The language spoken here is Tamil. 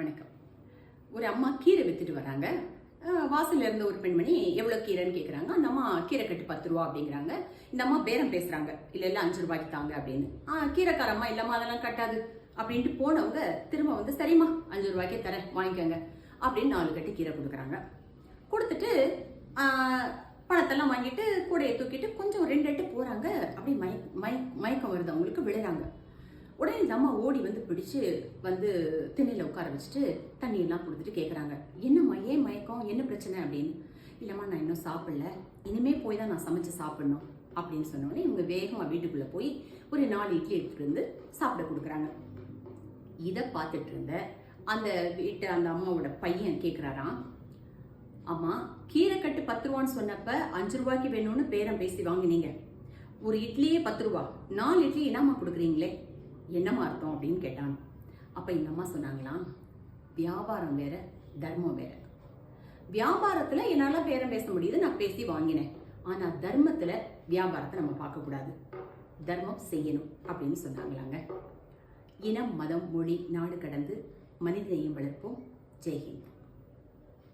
வணக்கம். ஒரு அம்மா கீரை வித்துட்டு வராங்க. வாசல்ல இருந்த ஒரு பெண்மணி எவ்வளவு கீரைன்னு கேட்குறாங்க அந்த அம்மா கீரை கட்டு பத்து ரூபா அப்படிங்கிறாங்க. இந்த அம்மா பேரம் பேசுறாங்க. இல்ல இல்ல அஞ்சு ரூபாய்க்கு தாங்க அப்படின்னு. ஆ கீரைக்கார அம்மா இல்லம்மா அதெல்லாம் கட்டாது அப்படின்ட்டு போனவங்க திரும்ப வந்து சரிம்மா அஞ்சு ரூபாய்க்கே தரேன் வாங்கிக்கோங்க அப்படின்னு நாலு கட்டு கீரை கொடுக்குறாங்க. கொடுத்துட்டு பணத்தெல்லாம் வாங்கிட்டு கூடையை தூக்கிட்டு கொஞ்சம் ரெண்டு எட்டு போறாங்க. அப்படி மய மயக்கம் வருது. அவங்களுக்கு விழுறாங்க உடனே இந்த அம்மா ஓடி வந்து பிடிச்சு வந்து திண்ணையில் உட்கார வச்சுட்டு தண்ணியெல்லாம் கொடுத்துட்டு கேட்குறாங்க என்னம்மா ஏன் மயக்கம்? என்ன பிரச்சனை? அப்படின்னு. இல்லைம்மா நான் இன்னும் சாப்பிடல. இனிமே போய் தான் நான் சமைச்சு சாப்பிடணும். அப்படின்னு சொன்னோடனே இவங்க வேகமாக வீட்டுக்குள்ளே போய் ஒரு நாலு இட்லி எடுத்துகிட்டு வந்து சாப்பிட கொடுக்குறாங்க. இதை பார்த்துட்டு இருந்த அந்த வீட்டு அந்த அம்மாவோட பையன் கேட்குறாராம் அம்மா கீரை கட்டு பத்து ரூபான்னு சொன்னப்ப அஞ்சு ரூபாய்க்கு வேணும்னு பேரம் பேசி வாங்கினீங்க. ஒரு இட்லியே பத்து ரூபா. நாலு இட்லி என்னம்மா கொடுக்குறீங்களே? என்னம்மா அர்த்தம் அப்படின்னு கேட்டான். அப்போ எங்கள் அம்மா சொன்னாங்களாம் வியாபாரம் வேற தர்மம் வேற. வியாபாரத்தில் என்னால் பேரம் பேச முடியுது நான் பேசி வாங்கினேன். ஆனால் தர்மத்தில் வியாபாரத்தை நம்ம பார்க்கக்கூடாது தர்மம் செய்யணும் அப்படின்னு சொன்னாங்களாங்க. இனம் மதம் மொழி நாடு கடந்து மனிதநேயம் வளர்ப்போம். ஜெய்ஹிந்த்.